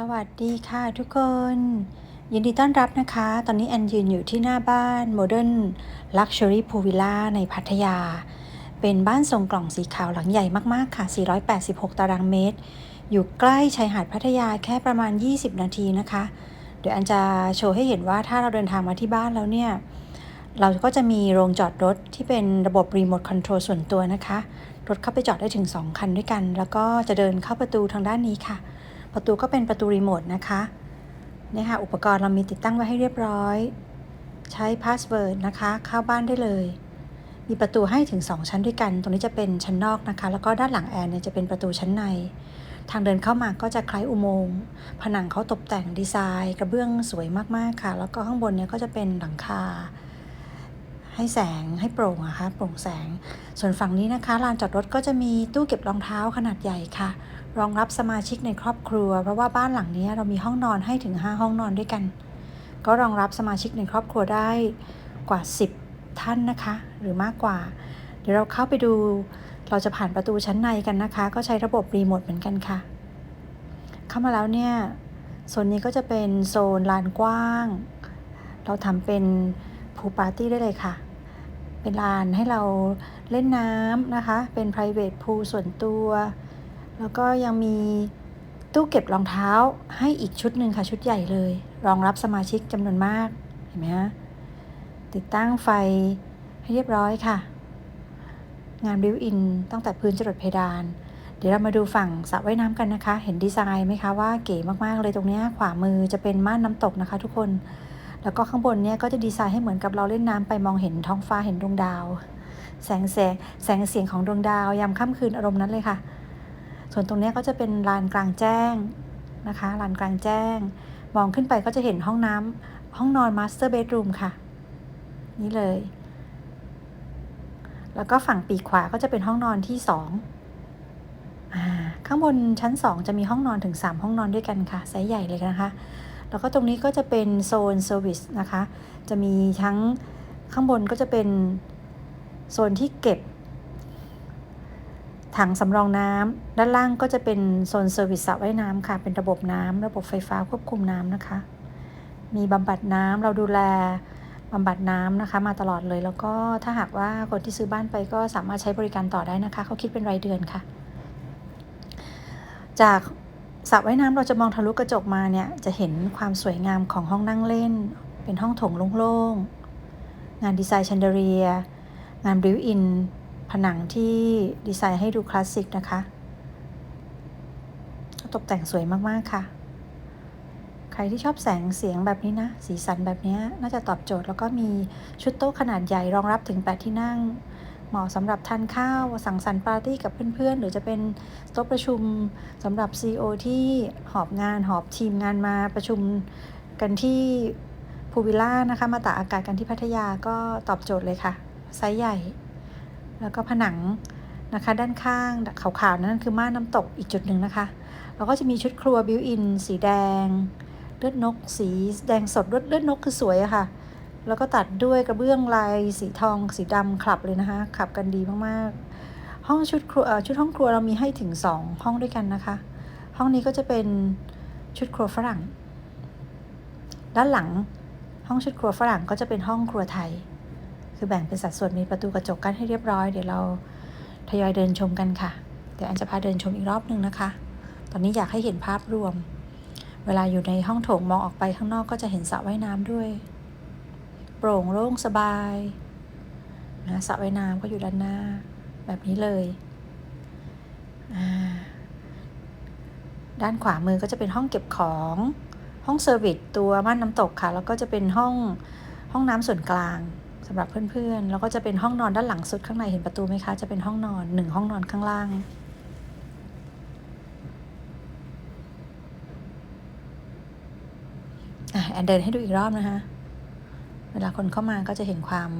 สวัสดีค่ะทุกคน ยินดีต้อนรับนะคะ ตอนนี้แอนยืนอยู่ที่หน้าบ้าน Modern Luxury p o o Villa ในพัทยา เป็นบ้านทรงกล่องสีขาวหลังใหญ่มากๆค่ะ 486 ตารางเมตร อยู่ใกล้ชายหาดพัทยาแค่ประมาณ 20 นาทีนะคะ เดี๋ยวแอนจะโชว์ให้เห็นว่าถ้าเราเดินทางมาที่บ้านแล้วเนี่ย เราก็จะมีโรงจอดรถที่เป็นระบบรีโมทคอนโทรลส่วนตัวนะคะ รถเข้าไปจอดได้ถึง 2 คันด้วยกัน แล้วก็จะเดินเข้าประตูทางด้านนี้ค่ะ ประตูก็เป็นประตูรีโมทนะคะเนี่ยค่ะอุปกรณ์เรามีติดตั้งไว้ให้เรียบร้อย ใช้พาสเวิร์ดนะคะ เข้าบ้านได้เลย มีประตูให้ถึง 2 ชั้นด้วยกัน ตรงนี้จะเป็นชั้นนอกนะคะ แล้วก็ด้านหลังแอนเนี่ยจะเป็นประตูชั้นใน ทางเดินเข้ามาก็จะคล้ายอุโมงค์ผนังเขาตกแต่งดีไซน์ กระเบื้องสวยมากๆค่ะ แล้วก็ข้างบนเนี่ยก็จะเป็นหลังคา ให้แสงให้โปร่งอะคะโปร่งแสง ส่วนฝั่งนี้นะคะลานจอดรถก็จะมีตู้เก็บรองเท้าขนาดใหญ่ค่ะ รองรับสมาชิกในครอบครัว เพราะว่าบ้านหลังนี้เรามีห้องนอนให้ถึง 5 ห้องนอนด้วยกัน ก็รองรับสมาชิกในครอบครัวได้กว่า 10 ท่านนะคะ หรือมากกว่า เดี๋ยวเราเข้าไปดูเราจะผ่านประตูชั้นในกันนะคะ ก็ใช้ระบบรีโมทเหมือนกันค่ะ เข้ามาแล้วเนี่ยโซนนี้ก็จะเป็นโซนลานกว้าง เราทำเป็นพูลปาร์ตี้ได้เลยค่ะ เป็นลานให้เราเล่นน้ำนะคะ เป็น private pool ส่วนตัว แล้วก็ยังมีตู้เก็บรองเท้าให้อีกชุดหนึ่งค่ะ ชุดใหญ่เลย รองรับสมาชิกจำนวนมาก เห็นไหมฮะ ติดตั้งไฟให้เรียบร้อยค่ะ งานบิวอินตั้งแต่พื้นจรดเพดาน เดี๋ยวเรามาดูฝั่งสระว่ายน้ำกันนะคะ เห็นดีไซน์ไหมคะว่าเก๋มากๆเลยตรงนี้ขวามือจะเป็นม่านน้ำตกนะคะ ทุกคน แล้วก็ข้างบนเนี่ยก็จะดีไซน์ให้เหมือนกับเราเล่นน้ำไปมองเห็นท้องฟ้าเห็นดวงดาว แสงแสงแสงเสียงของดวงดาวยามค่ำคืนอารมณ์นั้นเลยค่ะ ส่วนตรงนี้ก็จะเป็นลานกลางแจ้งนะคะลานกลางแจ้ง มองขึ้นไปก็จะเห็นห้องน้ำห้องนอนมาสเตอร์เบดรูมค่ะ นี่เลย แล้วก็ฝั่งปีกขวาก็จะเป็นห้องนอนที่สองข้างบนชั้นสองจะมีห้องนอนถึง 3 ห้องนอนด้วยกันค่ะไซส์ใหญ่เลยนะคะ แล้วก็ตรงนี้ก็จะเป็นโซนเซอร์วิสนะคะ จะมีทั้งข้างบนก็จะเป็นโซนที่เก็บ ถังสำรองน้ำด้านล่างก็จะเป็นโซนเซอร์วิสสระว่ายน้ำค่ะ เป็นระบบน้ำระบบไฟฟ้าควบคุมน้ำนะคะ มีบำบัดน้ำเราดูแลบำบัดน้ำนะคะ มาตลอดเลย แล้วก็ถ้าหากว่าคนที่ซื้อบ้านไปก็สามารถใช้บริการต่อได้นะคะ เขาคิดเป็นรายเดือนค่ะ จาก สระว่ายน้ำเราจะมองทะลุกระจกมาเนี่ยจะเห็นความสวยงามของห้องนั่งเล่น เป็นห้องโถงโล่งๆ งานดีไซน์แชนเดเรีย งานบริวอิน ผนังที่ดีไซน์ให้ดูคลาสสิกนะคะ ตกแต่งสวยมากๆค่ะ ใครที่ชอบแสงเสียงแบบนี้นะ สีสันแบบนี้น่าจะตอบโจทย์แล้วก็มีชุดโต๊ะขนาดใหญ่รองรับถึง 8 ที่นั่ง เหมาะสำหรับทานข้าวสังสรรค์ปาร์ตี้กับเพื่อนๆ หรือจะเป็นโต๊ะประชุมสำหรับ CEO ที่หอบงานหอบทีมงานมาประชุมกันที่พูวิลล่านะคะมาตากอากาศกันที่พัทยาก็ตอบโจทย์เลยค่ะ ไซส์ใหญ่ แล้วก็ผนังนะคะ ด้านข้างขาวๆ นั่นคือม่านน้ำตกอีกจุดหนึ่งนะคะ แล้วก็จะมีชุดครัวบิวอิน สีแดง เลือดนก สีแดงสดเลือดเลือดนกคือสวยอะค่ะ แล้วก็ตัดด้วยกระเบื้องลายสีทองสีดำคลับเลยนะคะขับกันดีมากๆ ห้องชุดครัวชุดห้องครัวเรามีให้ถึง 2 ห้องด้วยกันนะคะ ห้องนี้ก็จะเป็นชุดครัวฝรั่ง ด้านหลังห้องชุดครัวฝรั่งก็จะเป็นห้องครัวไทย คือแบ่งเป็นสัดส่วนมีประตูกระจกกั้นให้เรียบร้อยเดี๋ยวเราทยอยเดินชมกันค่ะ เดี๋ยวอันจะพาเดินชมอีกรอบหนึ่งนะคะ ตอนนี้อยากให้เห็นภาพรวม เวลาอยู่ในห้องโถงมองออกไปข้างนอกก็จะเห็นสระว่ายน้ำด้วย โปร่งโล่งสบายนะสระว่ายน้ำก็อยู่ด้านหน้า แบบนี้เลยด้านขวามือก็จะเป็นห้องเก็บของห้องเซอร์วิสตัวม่านน้ำตกค่ะ แล้วก็จะเป็นห้องห้องน้ำส่วนกลางสำหรับเพื่อนๆ แล้วก็จะเป็นห้องนอนด้านหลังสุดข้างในเห็นประตูไหมคะ จะเป็นห้องนอนหนึ่งห้องนอนข้างล่างอะแอนเดินให้ดูอีกรอบนะคะ เวลาคนเข้ามาก็จะเห็นความ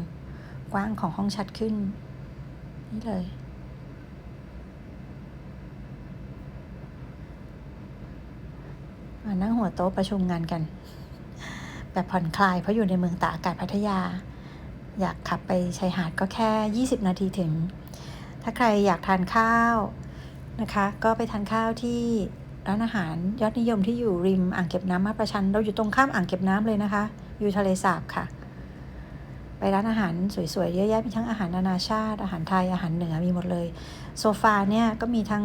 กว้างของห้องชัดขึ้น นี่เลย มานั่งหัวโต๊ะประชุมงานกัน แบบผ่อนคลายเพราะอยู่ในเมืองตากอากาศพัทยา อยากขับไปชายหาดก็แค่ 20 นาทีถึง ถ้าใครอยากทานข้าวนะคะ ก็ไปทานข้าวที่ร้านอาหารยอดนิยมที่อยู่ริมอ่างเก็บน้ำมาประชัน เราอยู่ตรงข้ามอ่างเก็บน้ำเลยนะคะ อยู่ทะเลสาบค่ะ ร้านอาหารสวยๆเยอะแยะมีทั้งอาหารนานาชาติ อาหารไทยอาหารเหนือมีหมดเลย โซฟาเนี่ยก็มีทั้ง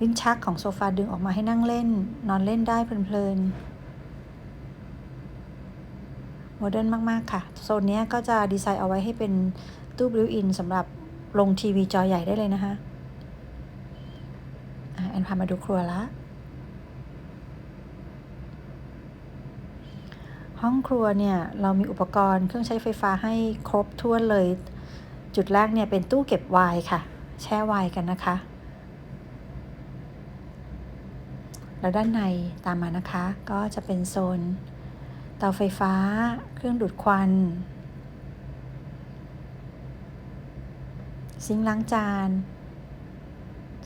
ลิ้นชักของโซฟาดึงออกมาให้นั่งเล่น นอนเล่นได้เพลินๆโมเดิร์นมาก ๆ ค่ะ โซนนี้ก็จะดีไซน์เอาไว้ให้เป็นตู้บิวอินสำหรับลงทีวีจอใหญ่ได้เลยนะคะอะแอนพามาดูครัวละ ห้องครัวเนี่ยเรามีอุปกรณ์เครื่องใช้ไฟฟ้าให้ครบถ้วนเลย จุดแรกเนี่ยเป็นตู้เก็บไวน์ค่ะ แช่ไวน์กันนะคะ แล้วด้านในตามมานะคะ ก็จะเป็นโซน เตาไฟฟ้า เครื่องดูดควันซิงล้างจาน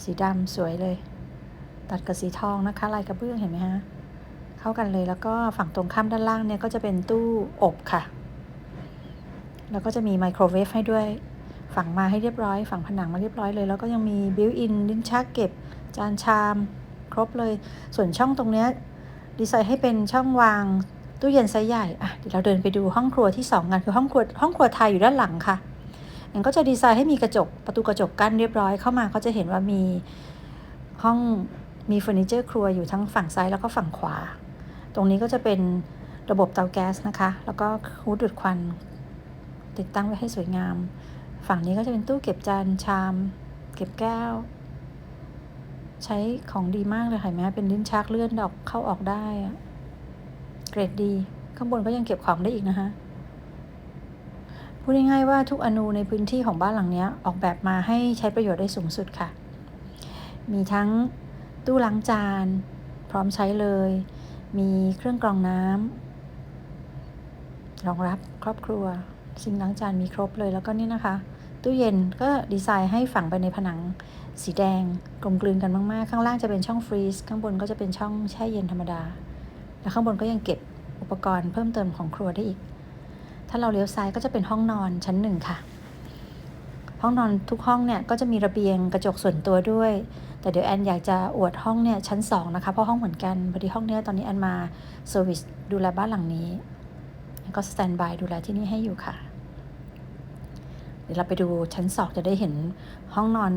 สีดำสวยเลย ตัดกับสีทองนะคะ ลายกระเบื้องเห็นไหมฮะ เข้ากันเลยแล้วก็ฝั่งตรงข้ามด้านล่างเนี่ยก็จะเป็นตู้อบค่ะ แล้วก็จะมีไมโครเวฟให้ด้วย ฝังมาให้เรียบร้อย ฝังผนังมาเรียบร้อยเลย แล้วก็ยังมีบิวอินลิ้นชักเก็บ จานชาม ครบเลย ส่วนช่องตรงเนี้ยดีไซน์ให้เป็นช่องวางตู้เย็นไซส์ใหญ่อะเดี๋ยวเราเดินไปดูห้องครัวที่2กันคือห้องครัวห้องครัวไทยอยู่ด้านหลังค่ะมันก็จะดีไซน์ให้มีกระจกประตูกระจกกั้นเรียบร้อยเข้ามาก็จะเห็นว่ามีห้องมีเฟอร์นิเจอร์ครัวอยู่ทั้งฝั่งซ้ายแล้วก็ฝั่งขวา ตรงนี้ก็จะเป็นระบบเตาแก๊สนะคะ แล้วก็ฮูดดูดควัน ติดตั้งไว้ให้สวยงาม ฝั่งนี้ก็จะเป็นตู้เก็บจานชาม เก็บแก้ว ใช้ของดีมากเลยค่ะแม้เป็นลิ้นชักเลื่อนออกเข้าออกได้ เกรดดี ข้างบนก็ยังเก็บของได้อีกนะคะพูดง่ายๆว่าทุกอนูในพื้นที่ของบ้านหลังนี้ออกแบบมาให้ใช้ประโยชน์ได้สูงสุดค่ะ มีทั้งตู้ล้างจาน พร้อมใช้เลย มีเครื่องกรองน้ำรองรับครอบครัวซิงล้างจานมีครบเลยแล้วก็นี่นะคะ ตู้เย็นก็ดีไซน์ให้ฝังไปในผนังสีแดงกลมกลืนกันมาก ๆ ข้างล่างจะเป็นช่องฟรีซข้างบนก็จะเป็นช่องแช่เย็นธรรมดา แล้วข้างบนก็ยังเก็บอุปกรณ์เพิ่มเติมของครัวได้อีก ถ้าเราเลี้ยวซ้ายก็จะเป็นห้องนอนชั้นหนึ่งค่ะ ห้องนอนทุกห้องเนี่ยก็จะมีระเบียงกระจกส่วนตัวด้วย แต่เดี๋ยวแอนอยากจะอวดห้องเนี่ยชั้น 2 นะคะ เพราะห้องเหมือนกันพอดีห้องเนี้ยตอนนี้แอนมาเซอร์วิสดูแลบ้านหลังนี้ก็สแตนบายดูแลที่นี่ให้อยู่ค่ะ เดี๋ยวเราไปดูชั้น 2 จะได้เห็นห้องนอน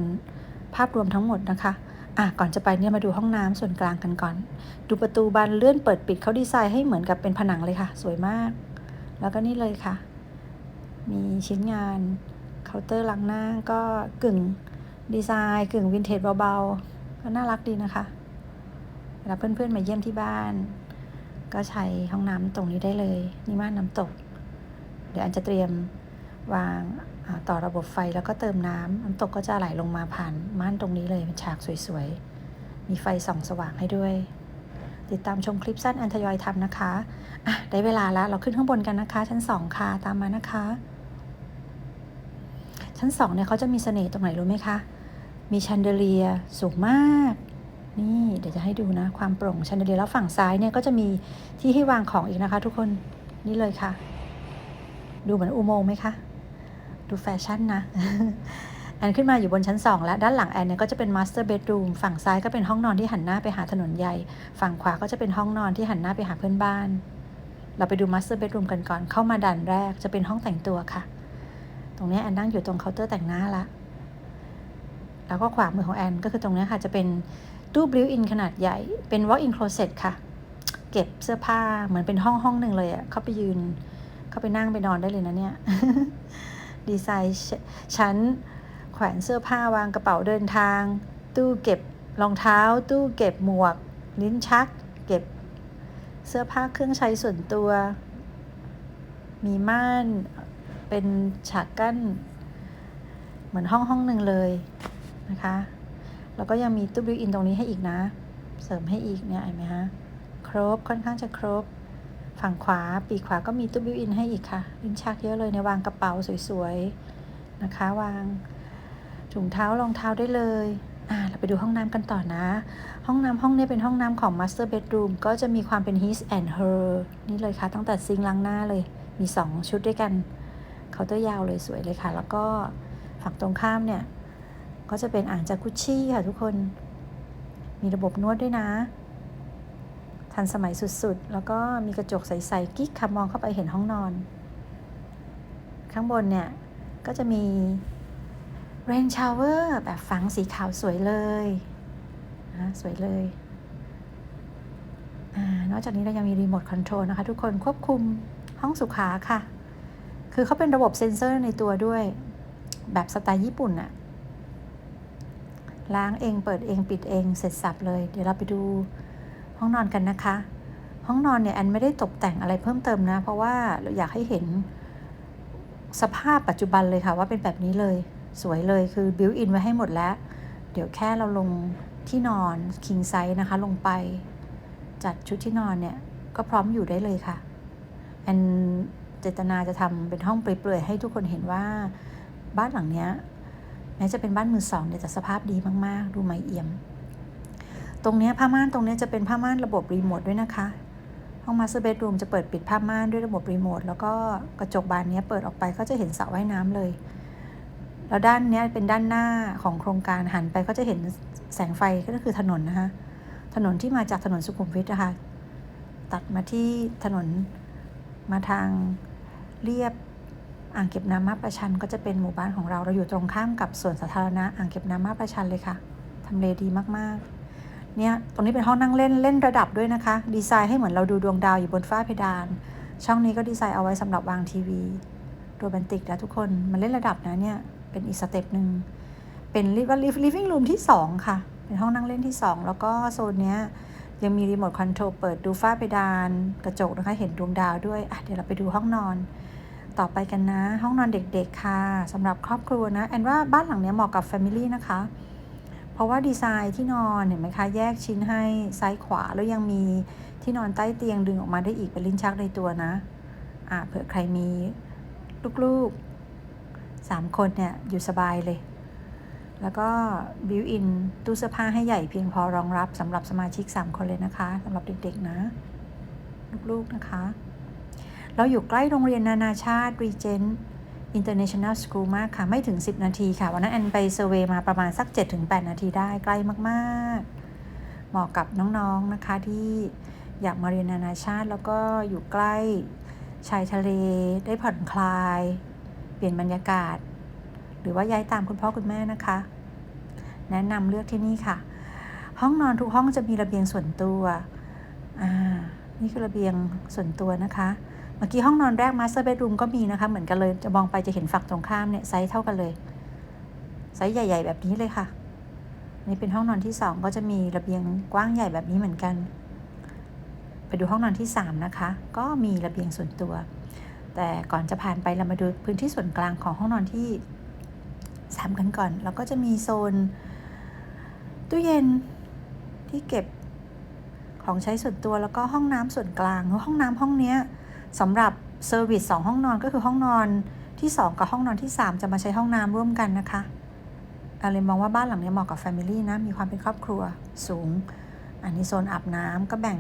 ภาพรวมทั้งหมดนะคะอะก่อนจะไปเนี่ยมาดูห้องน้ำส่วนกลางกันก่อน ดูประตูบานเลื่อนเปิดปิดเขาดีไซน์ให้เหมือนกับเป็นผนังเลยค่ะ สวยมาก แล้วก็นี่เลยค่ะ มีชิ้นงานเคาน์เตอร์ล้างหน้าก็กึ่ง ดีไซน์กึ่งวินเทจเบาๆ ก็น่ารักดีนะคะเวลาเพื่อนๆมาเยี่ยมที่บ้าน ก็ใช้ห้องน้ำตรงนี้ได้เลยนี่ม่านน้ำตก เดี๋ยวอันจะเตรียมวางต่อระบบไฟแล้วก็เติมน้ำน้ำตกก็จะไหลลงมาผ่านม่านตรงนี้เลยเป็นฉากสวยๆ มีไฟส่องสว่างให้ด้วย ติดตามชมคลิปสั้นอันทยอยทำนะคะะได้เวลาแล้วเราขึ้นข้างบนกันนะคะ ชั้นสองค่ะตามมานะคะ ชั้นสองเนี่ยเขาจะมีเสน่ห์ตรงไหนรู้ไหมคะ มีชันเดเลียสูงมาก นี่เดี๋ยวจะให้ดูนะ ความโปร่งชันเดเลียแล้วฝั่งซ้ายเนี่ยก็จะมีที่ให้วางของอีกนะคะ ทุกคนนี่เลยค่ะ ดูเหมือนอุโมงค์ไหมคะ ดูแฟชั่นนะแอนขึ้นมาอยู่บนชั้น 2 แล้ว ด้านหลังแอนเนี่ยก็จะเป็นมาสเตอร์เบดรูมฝั่งซ้ายก็เป็นห้องนอนที่หันหน้าไปหาถนนใหญ่ ฝั่งขวาก็จะเป็นห้องนอนที่หันหน้าไปหาเพื่อนบ้าน เราไปดูมาสเตอร์เบดรูมกันก่อนเข้ามาด่านแรกจะเป็นห้องแต่งตัวค่ะ ตรงนี้แอนนั่งอยู่ตรงเคาน์เตอร์แต่งหน้าละแล้วก็ขวามือของแอนก็คือตรงนี้ค่ะ จะเป็นตู้บลิวอินขนาดใหญ่ เป็น walk-in closet ค่ะ เก็บเสื้อผ้าเหมือนเป็นห้องห้องหนึ่งเลยอะ่ะ เข้าไปยืน เข้าไปนั่งไปนอนได้เลยนะเนี่ย ดีไซน์ชั้นแขวนเสื้อผ้าวางกระเป๋าเดินทาง ตู้เก็บรองเท้า ตู้เก็บหมวก ลิ้นชัก เก็บเสื้อผ้าเครื่องใช้ส่วนตัว มีม่าน เป็นฉากกั้น เหมือนห้องห้องหนึ่งเลยนะคะ แล้วก็ยังมีตู้บิวอินตรงนี้ให้อีกนะ เสริมให้อีกเนี่ยเห็นไหมฮะครบค่อนข้างจะครบ ฝั่งขวาปีกขวาก็มีตู้บิวอินให้อีกค่ะลิ้นชักเยอะเลยในวางกระเป๋าสวยๆนะคะ วางถุงเท้ารองเท้าได้เลยอ่าเราไปดูห้องน้ำกันต่อนะ ห้องน้ำห้องนี้เป็นห้องน้ำของ Master Bedroom ก็จะมีความเป็น his and her นี่เลยค่ะ ตั้งแต่ซิงล้างหน้าเลย มี 2 ชุดด้วยกัน เคาน์เตอร์ยาวเลยสวยเลยค่ะ แล้วก็ฝั่งตรงข้ามเนี่ย ก็จะเป็นอ่างจากุชชี่ค่ะทุกคน มีระบบนวดด้วยนะ ทันสมัยสุดๆ แล้วก็มีกระจกใสๆกิ๊กค่ะมองเข้าไปเห็นห้องนอน ข้างบนเนี่ย ก็จะมีเรนชาวเวอร์แบบฝังสีขาวสวยเลยนะสวยเลยอนอกจากนี้เรายังมีรีโมทคอนโทรลนะคะ ทุกคนควบคุมห้องสุขาค่ะ คือเขาเป็นระบบเซ็นเซอร์ในตัวด้วย แบบสไตล์ญี่ปุ่นอะล้างเองเปิดเองปิดเองเสร็จสับเลย เดี๋ยวเราไปดูห้องนอนกันนะคะ ห้องนอนเนี่ยแอนไม่ได้ตกแต่งอะไรเพิ่มเติมนะ เพราะว่าเราอยากให้เห็นสภาพปัจจุบันเลยค่ะว่าเป็นแบบนี้เลยสวยเลยคือบิวอินไว้ให้หมดแล้ว เดี๋ยวแค่เราลงที่นอน king size นะคะ ลงไปจัดชุดที่นอนเนี่ย ก็พร้อมอยู่ได้เลยค่ะแอน เจตนาจะทำเป็นห้องเปลือยๆให้ทุกคนเห็นว่าบ้านหลังเนี้ยแม้จะเป็นบ้านมือสองเนี่ยแต่สภาพดีมากๆ ดูไม่เอี่ยม ตรงเนี้ยผ้าม่านตรงเนี้ยจะเป็นผ้าม่านระบบรีโมทด้วยนะคะ ห้องมาสเตอร์เบดรูมจะเปิดปิดผ้าม่านด้วยระบบรีโมทแล้วก็กระจกบานนี้เปิดออกไปก็จะเห็นสระว่ายน้ำเลย แล้วด้านเนี้ยเป็นด้านหน้าของโครงการหันไปก็จะเห็นแสงไฟก็คือถนนนะคะถนนที่มาจากถนนสุขุมวิทนะคะตัดมาที่ถนนมาทาง เรียบอ่างเก็บน้ำมาประชันก็จะเป็นหมู่บ้านของเราเราอยู่ตรงข้ามกับสวนสาธารณะอ่างเก็บน้ำมาประชันเลยค่ะทำเลดีมากๆ เนี่ยตรงนี้เป็นห้องนั่งเล่นเล่นระดับด้วยนะคะ ดีไซน์ให้เหมือนเราดูดวงดาวอยู่บนฝ้าเพดาน ช่องนี้ก็ดีไซน์เอาไว้สำหรับวางทีวีโรแมนติกนะทุกคนมันเล่นระดับนะเนี่ยเป็นอีกสเต็ปหนึ่งเป็นเรียกว่า living room ที่ 2 ค่ะ เป็นห้องนั่งเล่นที่ 2 แล้วก็โซนเนี้ย ยังมีรีโมทคอนโทรลเปิดดูฝ้าเพดานกระจกนะคะเห็นดวงดาวด้วยอะเดี๋ยวเราไปดูห้องนอน ต่อไปกันนะ ห้องนอนเด็กๆค่ะสำหรับครอบครัวนะแอนว่าบ้านหลังนี้เหมาะกับ Family นะคะ เพราะว่าดีไซน์ที่นอนเห็นไหมคะ แยกชิ้นให้ซ้ายขวาแล้วยังมีที่นอนใต้เตียงดึงออกมาได้อีกเป็นลิ้นชักในตัวนะอ่าเผื่อใครมีลูกๆสามคนเนี่ยอยู่สบายเลย แล้วก็บิวอินตู้เสื้อผ้าให้ใหญ่เพียงพอรองรับสำหรับสมาชิก 3 คนเลยนะคะสำหรับเด็กๆนะลูกๆนะคะ เราอยู่ใกล้โรงเรียนนานาชาติ Regent International School มากค่ะ ไม่ถึง 10 นาทีค่ะ วันนั้นแอนไปเซอร์เวยมาประมาณสัก 7-8 นาทีได้ใกล้มากๆ เหมาะกับน้องๆนะคะที่อยากมาเรียนนานาชาติ แล้วก็อยู่ใกล้ชายทะเลได้ผ่อนคลาย เปลี่ยนบรรยากาศ หรือว่าย้ายตามคุณพ่อคุณแม่นะคะ แนะนำเลือกที่นี่ค่ะ ห้องนอนทุกห้องจะมีระเบียงส่วนตัวอ่านี่คือระเบียงส่วนตัวนะคะ เมื่อกี้ห้องนอนแรกมาสเตอร์เบดรูมก็มีนะคะ เหมือนกันเลยจะมองไปจะเห็นฝั่งตรงข้ามเนี่ยไซส์เท่ากันเลยไซส์ใหญ่ ๆ แบบนี้เลยค่ะ นี่เป็นห้องนอนที่สองก็จะมีระเบียงกว้างใหญ่แบบนี้เหมือนกัน ไปดูห้องนอนที่สามนะคะ ก็มีระเบียงส่วนตัว แต่ก่อนจะผ่านไปเรามาดูพื้นที่ส่วนกลางของห้องนอนที่สามกันก่อน แล้วก็จะมีโซน ตู้เย็นที่เก็บของใช้ส่วนตัวแล้วก็ห้องน้ำส่วนกลางห้องน้ำห้องเนี้ยสำหรับเซอร์วิสสองห้องนอนก็คือห้องนอนที่ 2 กับห้องนอนที่ 3 จะมาใช้ห้องน้ำร่วมกันนะคะอาเลยมองว่าบ้านหลังนี้เหมาะกับแฟมิลี่นะมีความเป็นครอบครัวสูง อันนี้โซนอาบน้ำก็แบ่ง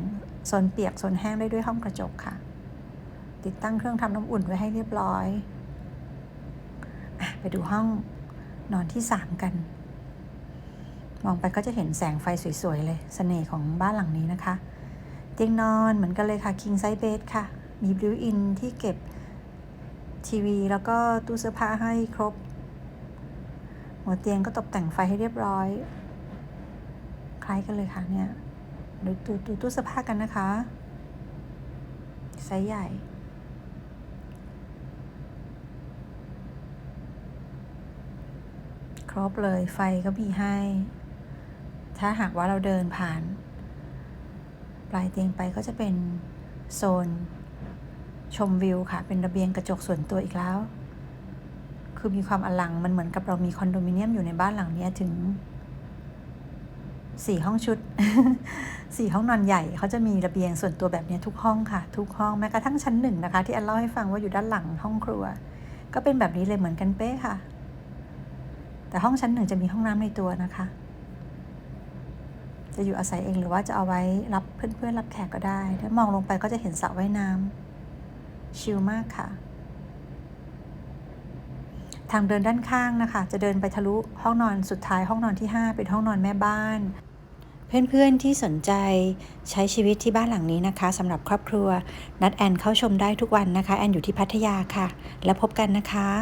โซนเปียกโซนแห้งได้ด้วยห้องกระจกค่ะ ติดตั้งเครื่องทำน้ำอุ่นไว้ให้เรียบร้อยอไปดูห้องนอนที่ 3 กัน มองไปก็จะเห็นแสงไฟสวยๆเลยสเสน่ห์ของบ้านหลังนี้นะคะ เตียงนอนเหมือนกันเลยค่ะ king size bed ค่ะ มีบิวอินที่เก็บทีวี แล้วก็ตู้เสื้อผ้าให้ครบ หัวเตียงก็ตกแต่งไฟให้เรียบร้อย คล้ายกันเลยค่ะเนี่ยดูดูดูตู้เสื้อผ้ากันนะคะไซส์ใหญ่ครบเลยไฟก็มีให้ ถ้าหากว่าเราเดินผ่าน ปลายเตียงไปก็จะเป็นโซนชมวิวค่ะ เป็นระเบียงกระจกส่วนตัวอีกแล้ว คือมีความอลังมันเหมือนกับเรามีคอนโดมิเนียมอยู่ในบ้านหลังนี้ถึงสี่ห้องชุดสี่ห้องนอนใหญ่เขาจะมีระเบียงส่วนตัวแบบนี้ทุกห้องค่ะ ทุกห้องแม้กระทั่งชั้นหนึ่งนะคะ ที่แอนเล่าให้ฟังว่าอยู่ด้านหลังห้องครัว ก็เป็นแบบนี้เลยเหมือนกันเป๊ะค่ะ แต่ห้องชั้นหนึ่งจะมีห้องน้ำในตัวนะคะ จะอยู่อาศัยเองหรือว่าจะเอาไว้รับเพื่อนๆรับแขกก็ได้ ถ้ามองลงไปก็จะเห็นสระว่ายน้ำชิลมากค่ะ ทางเดินด้านข้างนะคะ จะเดินไปทะลุห้องนอนสุดท้ายห้องนอนที่ 5 เป็นห้องนอนแม่บ้าน เพเพื่อนๆที่สนใจใช้ชีวิตที่บ้านหลังนี้นะคะสำหรับครอบครัว นัดแอนเข้าชมได้ทุกวันนะคะ แอนอยู่ที่พัทยาค่ะ แล้วพบกันนะคะ